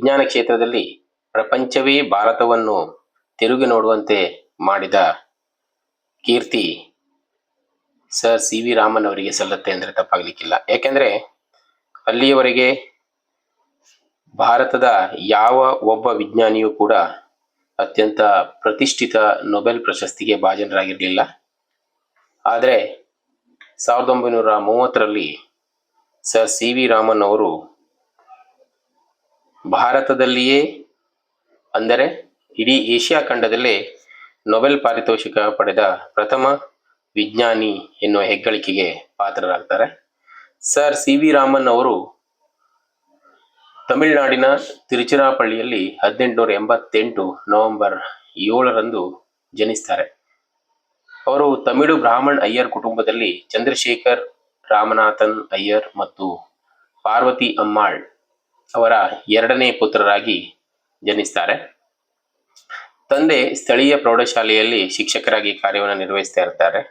ವಿಜ್ಞಾನ ಕ್ಷೇತ್ರದಲ್ಲಿ ಪ್ರಪಂಚವೇ ಭಾರತವನ್ನು ತಿರುಗಿ ನೋಡುವಂತೆ ಮಾಡಿದ ಕೀರ್ತಿ ಸರ್ ಸಿ ವಿ ರಾಮನ್ ಅವರಿಗೆ ಸಲ್ಲತ್ತೆ ಅಂದರೆ ತಪ್ಪಾಗಲಿಕ್ಕಿಲ್ಲ. ಯಾಕೆಂದರೆ ಅಲ್ಲಿಯವರೆಗೆ ಭಾರತದ ಯಾವ ಒಬ್ಬ ವಿಜ್ಞಾನಿಯೂ ಕೂಡ ಅತ್ಯಂತ ಪ್ರತಿಷ್ಠಿತ ನೊಬೆಲ್ ಪ್ರಶಸ್ತಿಗೆ ಭಾಜನರಾಗಿರಲಿಲ್ಲ. ಆದರೆ ಸಾವಿರದ ಒಂಬೈನೂರ ಮೂವತ್ತರಲ್ಲಿ ಸರ್ ಸಿ ವಿ ರಾಮನ್ ಅವರು ಭಾರತದಲ್ಲಿಯೇ ಅಂದರೆ ಇಡೀ ಏಷ್ಯಾ ಖಂಡದಲ್ಲೇ ನೊಬೆಲ್ ಪಾರಿತೋಷಿಕ ಪಡೆದ ಪ್ರಥಮ ವಿಜ್ಞಾನಿ ಎನ್ನುವ ಹೆಗ್ಗಳಿಕೆಗೆ ಪಾತ್ರರಾಗ್ತಾರೆ. ಸರ್ ಸಿ ವಿ ರಾಮನ್ ಅವರು ತಮಿಳುನಾಡಿನ ತಿರುಚಿರಾಪಳ್ಳಿಯಲ್ಲಿ ಹದಿನೆಂಟುನೂರ ಎಂಬತ್ತೆಂಟು ನವೆಂಬರ್ ಏಳರಂದು ಜನಿಸ್ತಾರೆ. ಅವರು ತಮಿಳು ಬ್ರಾಹ್ಮಣ್ ಅಯ್ಯರ್ ಕುಟುಂಬದಲ್ಲಿ ಚಂದ್ರಶೇಖರ್ ರಾಮನಾಥನ್ ಅಯ್ಯರ್ ಮತ್ತು ಪಾರ್ವತಿ ಅಮ್ಮಾಳ್ ಅವರ ಎರಡನೇ ಪುತ್ರರಾಗಿ ಜನಿಸ್ತಾರೆ. ತಂದೆ ಸ್ಥಳೀಯ ಪ್ರೌಢಶಾಲೆಯಲ್ಲಿ ಶಿಕ್ಷಕರಾಗಿ ಕಾರ್ಯವನ್ನು ನಿರ್ವಹಿಸ್ತಾ ಇರ್ತಾರೆ.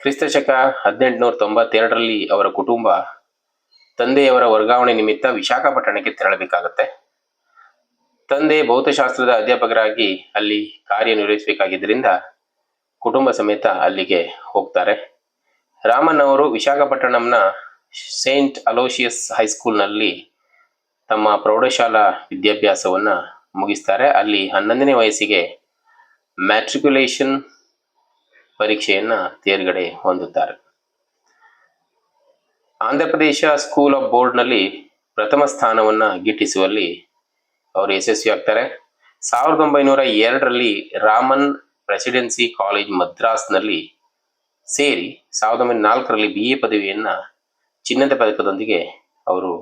ಕ್ರಿಸ್ತಶಕ ಹದಿನೆಂಟುನೂರ ತೊಂಬತ್ತೆರಡರಲ್ಲಿ ಅವರ ಕುಟುಂಬ ತಂದೆಯವರ ವರ್ಗಾವಣೆ ನಿಮಿತ್ತ ವಿಶಾಖಪಟ್ಟಣಕ್ಕೆ ತೆರಳಬೇಕಾಗತ್ತೆ. ತಂದೆ ಭೌತಶಾಸ್ತ್ರದ ಅಧ್ಯಾಪಕರಾಗಿ ಅಲ್ಲಿ ಕಾರ್ಯನಿರ್ವಹಿಸಬೇಕಾಗಿದ್ದರಿಂದ ಕುಟುಂಬ ಸಮೇತ ಅಲ್ಲಿಗೆ ಹೋಗ್ತಾರೆ. ರಾಮನ್ ಅವರು ವಿಶಾಖಪಟ್ಟಣಂನ ಸೇಂಟ್ ಅಲೋಶಿಯಸ್ ಹೈಸ್ಕೂಲ್ನಲ್ಲಿ ತಮ್ಮ ಪ್ರೌಢಶಾಲಾ ವಿದ್ಯಾಭ್ಯಾಸವನ್ನು ಮುಗಿಸ್ತಾರೆ. ಅಲ್ಲಿ ಹನ್ನೊಂದನೇ ವಯಸ್ಸಿಗೆ ಮ್ಯಾಟ್ರಿಕ್ಯುಲೇಷನ್ ಪರೀಕ್ಷೆಯನ್ನು ತೇರ್ಗಡೆ ಹೊಂದುತ್ತಾರೆ. ಆಂಧ್ರ ಪ್ರದೇಶ ಸ್ಕೂಲ್ ಆಫ್ ಬೋರ್ಡ್ನಲ್ಲಿ ಪ್ರಥಮ ಸ್ಥಾನವನ್ನು ಗಿಟ್ಟಿಸುವಲ್ಲಿ ಅವರು ಯಶಸ್ವಿ ಆಗ್ತಾರೆ. ಸಾವಿರದ ಒಂಬೈನೂರ ಎರಡರಲ್ಲಿ ರಾಮನ್ ಪ್ರೆಸಿಡೆನ್ಸಿ ಕಾಲೇಜ್ ಮದ್ರಾಸ್ನಲ್ಲಿ ಸೇರಿ ಸಾವಿರದ ಒಂಬೈನೂರ ನಾಲ್ಕರಲ್ಲಿ ಬಿ ಎ ಪದವಿಯನ್ನು ಚಿನ್ನದ ಪದಕದೊಂದಿಗೆ ಅವರು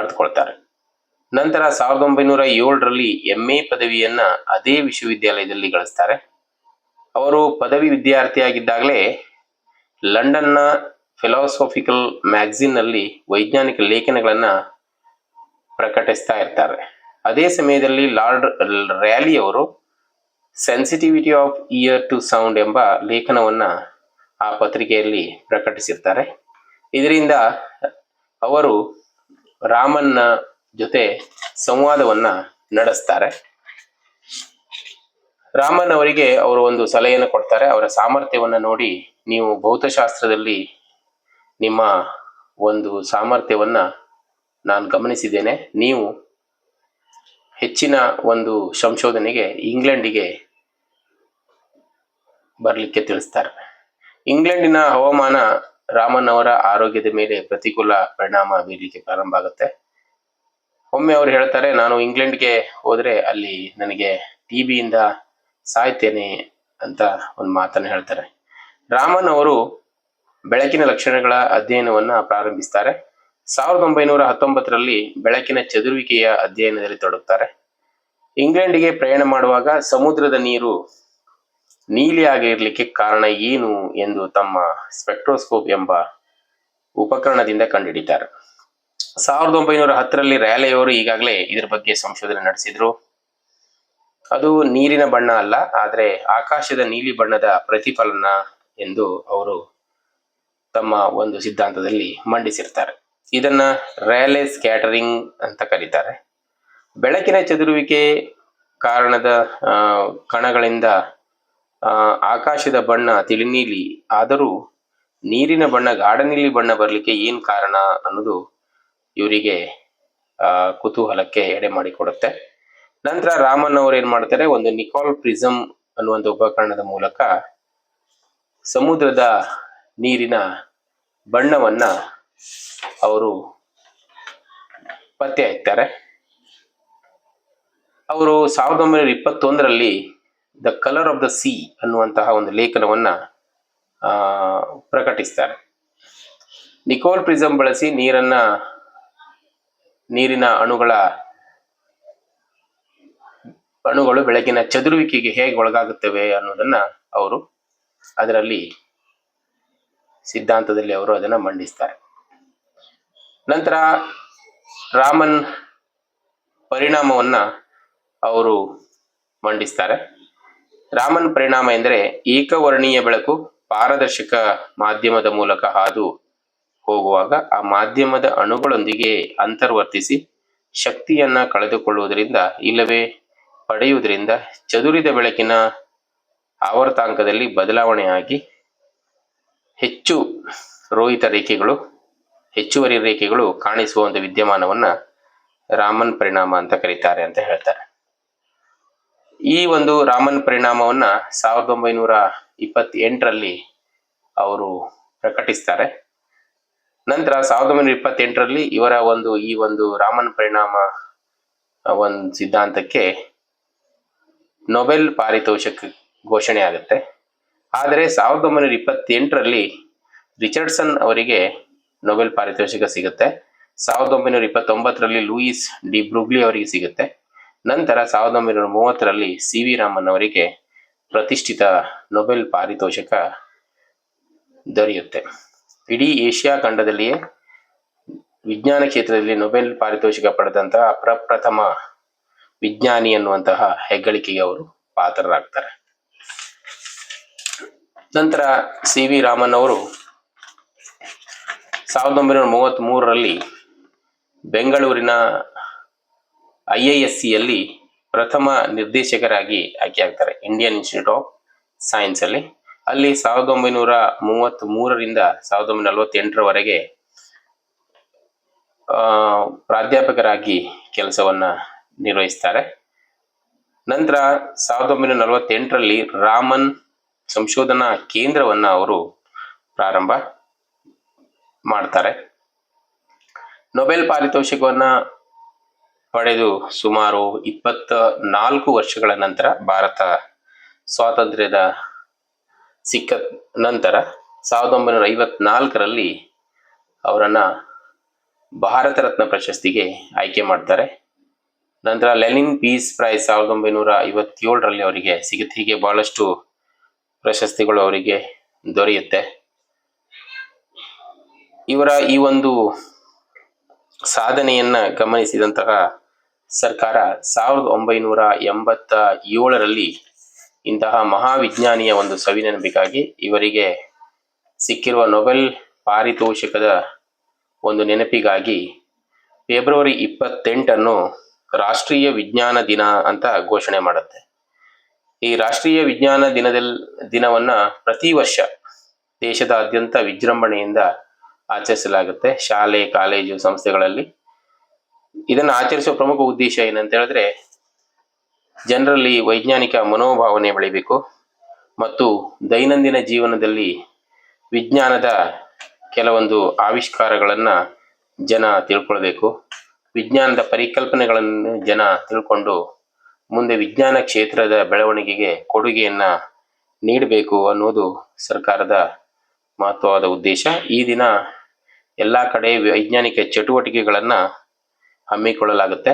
ಪಡೆದುಕೊಳ್ತಾರೆ. ನಂತರ ಸಾವಿರದ ಒಂಬೈನೂರ ಏಳರಲ್ಲಿ ಎಂ ಎ ಪದವಿಯನ್ನ ಅದೇ ವಿಶ್ವವಿದ್ಯಾಲಯದಲ್ಲಿ ಗಳಿಸ್ತಾರೆ. ಅವರು ಪದವಿ ವಿದ್ಯಾರ್ಥಿಯಾಗಿದ್ದಾಗಲೇ ಲಂಡನ್ನ ಫಿಲಾಸಫಿಕಲ್ ಮ್ಯಾಗಝಿನ್ನಲ್ಲಿ ವೈಜ್ಞಾನಿಕ ಲೇಖನಗಳನ್ನು ಪ್ರಕಟಿಸ್ತಾ ಇರ್ತಾರೆ. ಅದೇ ಸಮಯದಲ್ಲಿ ಲಾರ್ಡ್ ರ್ಯಾಲಿ ಅವರು sensitivity of ear to sound ಎಂಬ ಲೇಖನವನ್ನು ಆ ಪತ್ರಿಕೆಯಲ್ಲಿ ಪ್ರಕಟಿಸಿರ್ತಾರೆ. ಇದರಿಂದ ಅವರು ರಾಮನ್ನ ಜೊತೆ ಸಂವಾದವನ್ನ ನಡೆಸ್ತಾರೆ. ರಾಮನ್ ಅವರಿಗೆ ಅವರು ಒಂದು ಸಲಹೆಯನ್ನು ಕೊಡ್ತಾರೆ. ಅವರ ಸಾಮರ್ಥ್ಯವನ್ನ ನೋಡಿ ನೀವು ಭೌತಶಾಸ್ತ್ರದಲ್ಲಿ ನಿಮ್ಮ ಒಂದು ಸಾಮರ್ಥ್ಯವನ್ನ ನಾನು ಗಮನಿಸಿದ್ದೇನೆ. ನೀವು ಹೆಚ್ಚಿನ ಒಂದು ಸಂಶೋಧನೆಗೆ ಇಂಗ್ಲೆಂಡಿಗೆ ಬರಲಿಕ್ಕೆ ತಿಳಿಸ್ತಾರೆ. ಇಂಗ್ಲೆಂಡಿನ ಹವಾಮಾನ ರಾಮನ್ ಅವರ ಆರೋಗ್ಯದ ಮೇಲೆ ಪ್ರತಿಕೂಲ ಪರಿಣಾಮ ಬೀರಲಿಕ್ಕೆ ಪ್ರಾರಂಭ ಆಗುತ್ತೆ. ಒಮ್ಮೆ ಅವ್ರು ಹೇಳ್ತಾರೆ, ನಾನು ಇಂಗ್ಲೆಂಡ್ಗೆ ಹೋದ್ರೆ ಅಲ್ಲಿ ನನಗೆ ಟಿ ಬಿಯಿಂದ ಸಾಯ್ತೇನೆ ಅಂತ ಒಂದು ಮಾತನ್ನು ಹೇಳ್ತಾರೆ. ರಾಮನ್ ಅವರು ಬೆಳಕಿನ ಲಕ್ಷಣಗಳ ಅಧ್ಯಯನವನ್ನ ಪ್ರಾರಂಭಿಸ್ತಾರೆ. ಸಾವಿರದ ಒಂಬೈನೂರ ಹತ್ತೊಂಬತ್ತರಲ್ಲಿ ಬೆಳಕಿನ ಚದುರುವಿಕೆಯ ಅಧ್ಯಯನದಲ್ಲಿ ತೊಡಗುತ್ತಾರೆ ಇಂಗ್ಲೆಂಡ್ಗೆ ಪ್ರಯಾಣ ಮಾಡುವಾಗ ಸಮುದ್ರದ ನೀರು ನೀಲಿಯಾಗಿರ್ಲಿಕ್ಕೆ ಕಾರಣ ಏನು ಎಂದು ತಮ್ಮ ಸ್ಪೆಕ್ಟ್ರೋಸ್ಕೋಪ್ ಎಂಬ ಉಪಕರಣದಿಂದ ಕಂಡುಹಿಡಿತಾರೆ. ಸಾವಿರದ ಒಂಬೈನೂರ ಹತ್ತರಲ್ಲಿ ರ್ಯಾಲೆಯವರು ಈಗಾಗಲೇ ಇದರ ಬಗ್ಗೆ ಸಂಶೋಧನೆ ನಡೆಸಿದ್ರು. ಅದು ನೀರಿನ ಬಣ್ಣ ಅಲ್ಲ, ಆದರೆ ಆಕಾಶದ ನೀಲಿ ಬಣ್ಣದ ಪ್ರತಿಫಲನ ಎಂದು ಅವರು ತಮ್ಮ ಒಂದು ಸಿದ್ಧಾಂತದಲ್ಲಿ ಮಂಡಿಸಿರ್ತಾರೆ. ಇದನ್ನ ರ್ಯಾಲೆ ಸ್ಕ್ಯಾಟರಿಂಗ್ ಅಂತ ಕರೀತಾರೆ. ಬೆಳಕಿನ ಚದುರುವಿಕೆ ಕಾರಣದ ಕಣಗಳಿಂದ ಆಕಾಶದ ಬಣ್ಣ ತಿಳಿನೀಲಿ ಆದರೂ ನೀರಿನ ಬಣ್ಣ ಗಾಢ ಬಣ್ಣ ಬರಲಿಕ್ಕೆ ಏನ್ ಕಾರಣ ಅನ್ನೋದು ಇವರಿಗೆ ಆ, ಕುತೂಹಲಕ್ಕೆ ಎಡೆ ಮಾಡಿಕೊಡುತ್ತೆ. ನಂತರ ರಾಮನ್ ಅವರು ಏನ್ ಮಾಡ್ತಾರೆ ಒಂದು ನಿಕೋಲ್ ಪ್ರಿಸಮ್ ಅನ್ನುವಂಥ ಉಪಕರಣದ ಮೂಲಕ ಸಮುದ್ರದ ನೀರಿನ ಬಣ್ಣವನ್ನ ಅವರು ಪತ್ತೆ ಹಚ್ತಾರೆ. ಅವರು ಸಾವಿರದ ಒಂಬೈನೂರ ಇಪ್ಪತ್ತೊಂದರಲ್ಲಿ the colour of the sea ಅನ್ನುವಂತಹ ಒಂದು ಲೇಖನವನ್ನ ಪ್ರಕಟಿಸ್ತಾರೆ. ನಿಕೋಲ್ ಪ್ರಿಸಮ್ ಬಳಸಿ ನೀರನ್ನ, ನೀರಿನ ಅಣುಗಳ ಅಣುಗಳು ಬೆಳಕಿನ ಚದುರುವಿಕೆಗೆ ಹೇಗೆ ಒಳಗಾಗುತ್ತವೆ ಅನ್ನೋದನ್ನ ಅವರು ಅದರಲ್ಲಿ, ಸಿದ್ಧಾಂತದಲ್ಲಿ ಅವರು ಅದನ್ನ ಮಂಡಿಸ್ತಾರೆ. ನಂತರ ರಾಮನ್ ಪರಿಣಾಮವನ್ನ ಅವರು ಮಂಡಿಸ್ತಾರೆ. ರಾಮನ್ ಪರಿಣಾಮ ಎಂದರೆ ಏಕವರ್ಣೀಯ ಬೆಳಕು ಪಾರದರ್ಶಕ ಮಾಧ್ಯಮದ ಮೂಲಕ ಹಾದು ಹೋಗುವಾಗ ಆ ಮಾಧ್ಯಮದ ಅಣುಗಳೊಂದಿಗೆ ಅಂತರ್ವರ್ತಿಸಿ ಶಕ್ತಿಯನ್ನ ಕಳೆದುಕೊಳ್ಳುವುದರಿಂದ ಇಲ್ಲವೇ ಪಡೆಯುವುದರಿಂದ ಚದುರಿದ ಬೆಳಕಿನ ಆವರ್ತಾಂಕದಲ್ಲಿ ಬದಲಾವಣೆಯಾಗಿ ಹೆಚ್ಚು ರೋಹಿತ ರೇಖೆಗಳು, ಹೆಚ್ಚುವರಿ ರೇಖೆಗಳು ಕಾಣಿಸುವ ಒಂದು ವಿದ್ಯಮಾನವನ್ನ ರಾಮನ್ ಪರಿಣಾಮ ಅಂತ ಕರೀತಾರೆ ಅಂತ ಹೇಳ್ತಾರೆ. ಈ ಒಂದು ರಾಮನ್ ಪರಿಣಾಮವನ್ನ ಸಾವಿರದ ಒಂಬೈನೂರ ಇಪ್ಪತ್ತೆಂಟರಲ್ಲಿ ಅವರು ಪ್ರಕಟಿಸ್ತಾರೆ. ನಂತರ ಸಾವಿರದ ಒಂಬೈನೂರ ಇಪ್ಪತ್ತೆಂಟರಲ್ಲಿ ಇವರ ಒಂದು, ಈ ಒಂದು ರಾಮನ್ ಪರಿಣಾಮ, ಒಂದು ಸಿದ್ಧಾಂತಕ್ಕೆ ನೊಬೆಲ್ ಪಾರಿತೋಷಕ ಘೋಷಣೆ ಆಗುತ್ತೆ. ಆದರೆ ಸಾವಿರದ ಒಂಬೈನೂರ ಇಪ್ಪತ್ತೆಂಟರಲ್ಲಿ ರಿಚರ್ಡ್ಸನ್ ಅವರಿಗೆ ನೊಬೆಲ್ ಪಾರಿತೋಷಿಕ ಸಿಗುತ್ತೆ. ಸಾವಿರದ ಒಂಬೈನೂರ ಇಪ್ಪತ್ತೊಂಬತ್ತರಲ್ಲಿ ಲೂಯಿಸ್ ಡಿ ಬ್ರೂಗ್ಲಿ ಅವರಿಗೆ ಸಿಗುತ್ತೆ. ನಂತರ ಸಾವಿರದ ಒಂಬೈನೂರ ಮೂವತ್ತರಲ್ಲಿ ಸಿ ವಿ ರಾಮನ್ ಅವರಿಗೆ ಪ್ರತಿಷ್ಠಿತ ನೊಬೆಲ್ ಪಾರಿತೋಷಕ ದೊರೆಯುತ್ತೆ. ಇಡೀ ಏಷ್ಯಾ ಖಂಡದಲ್ಲಿಯೇ ವಿಜ್ಞಾನ ಕ್ಷೇತ್ರದಲ್ಲಿ ನೊಬೆಲ್ ಪಾರಿತೋಷಿಕ ಪಡೆದಂತಹ ಪ್ರಪ್ರಥಮ ವಿಜ್ಞಾನಿ ಅನ್ನುವಂತಹ ಹೆಗ್ಗಳಿಕೆಗೆ ಅವರು ಪಾತ್ರರಾಗ್ತಾರೆ. ನಂತರ ಸಿ ವಿ ರಾಮನ್ ಅವರು ಸಾವಿರದ ಒಂಬೈನೂರ ಮೂವತ್ತ್ ಮೂರರಲ್ಲಿ ಬೆಂಗಳೂರಿನ ಐ ಐ ಎಸ್ ಸಿಯಲ್ಲಿ ಪ್ರಥಮ ನಿರ್ದೇಶಕರಾಗಿ ಆಯ್ಕೆಯಾಗ್ತಾರೆ. ಇಂಡಿಯನ್ ಇನ್ಸ್ಟಿಟ್ಯೂಟ್ ಆಫ್ ಸೈನ್ಸ್ ಅಲ್ಲಿ. ಅಲ್ಲಿ ಸಾವಿರದ ಒಂಬೈನೂರ ಮೂವತ್ತ್ ಮೂರರಿಂದ ಸಾವಿರದ ಒಂಬೈನೂರ ನಲವತ್ತೆಂಟರವರೆಗೆ ಪ್ರಾಧ್ಯಾಪಕರಾಗಿ ಕೆಲಸವನ್ನ ನಿರ್ವಹಿಸ್ತಾರೆ. ನಂತರ ಸಾವಿರದ ಒಂಬೈನೂರ ನಲವತ್ತೆಂಟರಲ್ಲಿ ರಾಮನ್ ಸಂಶೋಧನಾ ಕೇಂದ್ರವನ್ನ ಅವರು ಪ್ರಾರಂಭ ಮಾಡ್ತಾರೆ. ನೊಬೆಲ್ ಪಾರಿತೋಷಿಕವನ್ನ ಪಡೆದು ಸುಮಾರು ಇಪ್ಪತ್ತ ನಾಲ್ಕು ವರ್ಷಗಳ ನಂತರ ಭಾರತ ಸ್ವಾತಂತ್ರ್ಯದ ಸಿಕ್ಕ ನಂತರ ಸಾವಿರದ ಒಂಬೈನೂರ ಐವತ್ನಾಲ್ಕರಲ್ಲಿ ಅವರನ್ನ ಭಾರತ ರತ್ನ ಪ್ರಶಸ್ತಿಗೆ ಆಯ್ಕೆ ಮಾಡ್ತಾರೆ. ನಂತರ ಲೆನಿನ್ ಪೀಸ್ ಪ್ರೈಸ್ ಸಾವಿರದ ಒಂಬೈನೂರ ಐವತ್ತೇಳರಲ್ಲಿ ಅವರಿಗೆ ಸಿಗುತ್ತೆ. ಹೀಗೆ ಬಹಳಷ್ಟು ಪ್ರಶಸ್ತಿಗಳು ಅವರಿಗೆ ದೊರೆಯುತ್ತೆ. ಇವರ ಈ ಒಂದು ಸಾಧನೆಯನ್ನ ಗಮನಿಸಿದಂತಹ ಸರ್ಕಾರ ಸಾವಿರದ ಒಂಬೈನೂರ ಎಂಬತ್ತ ಏಳರಲ್ಲಿ ಇಂತಹ ಮಹಾವಿಜ್ಞಾನಿಯ ಒಂದು ಸವಿನೆನಪಿಗಾಗಿ ಇವರಿಗೆ ಸಿಕ್ಕಿರುವ ನೊಬೆಲ್ ಪಾರಿತೋಷಕದ ಒಂದು ನೆನಪಿಗಾಗಿ ಫೆಬ್ರವರಿ ಇಪ್ಪತ್ತೆಂಟನ್ನು ರಾಷ್ಟ್ರೀಯ ವಿಜ್ಞಾನ ದಿನ ಅಂತ ಘೋಷಣೆ ಮಾಡುತ್ತೆ. ಈ ರಾಷ್ಟ್ರೀಯ ವಿಜ್ಞಾನ ದಿನದಲ್ಲಿ ದಿನವನ್ನು ಪ್ರತಿ ವರ್ಷ ದೇಶದಾದ್ಯಂತ ವಿಜೃಂಭಣೆಯಿಂದ ಆಚರಿಸಲಾಗುತ್ತೆ. ಶಾಲೆ, ಕಾಲೇಜು, ಸಂಸ್ಥೆಗಳಲ್ಲಿ ಇದನ್ನು ಆಚರಿಸುವ ಪ್ರಮುಖ ಉದ್ದೇಶ ಏನಂತ ಹೇಳಿದ್ರೆ ಜನರಲ್ಲಿ ವೈಜ್ಞಾನಿಕ ಮನೋಭಾವನೆ ಬೆಳಿಬೇಕು ಮತ್ತು ದೈನಂದಿನ ಜೀವನದಲ್ಲಿ ವಿಜ್ಞಾನದ ಕೆಲವೊಂದು ಆವಿಷ್ಕಾರಗಳನ್ನ ಜನ ತಿಳ್ಕೊಳ್ಬೇಕು. ವಿಜ್ಞಾನದ ಪರಿಕಲ್ಪನೆಗಳನ್ನು ಜನ ತಿಳ್ಕೊಂಡು ಮುಂದೆ ವಿಜ್ಞಾನ ಕ್ಷೇತ್ರದ ಬೆಳವಣಿಗೆಗೆ ಕೊಡುಗೆಯನ್ನ ನೀಡಬೇಕು ಅನ್ನೋದು ಸರ್ಕಾರದ ಮಹತ್ವವಾದ ಉದ್ದೇಶ. ಈ ದಿನ ಎಲ್ಲ ಕಡೆ ವೈಜ್ಞಾನಿಕ ಚಟುವಟಿಕೆಗಳನ್ನ ಹಮ್ಮಿಕೊಳ್ಳಲಾಗುತ್ತೆ.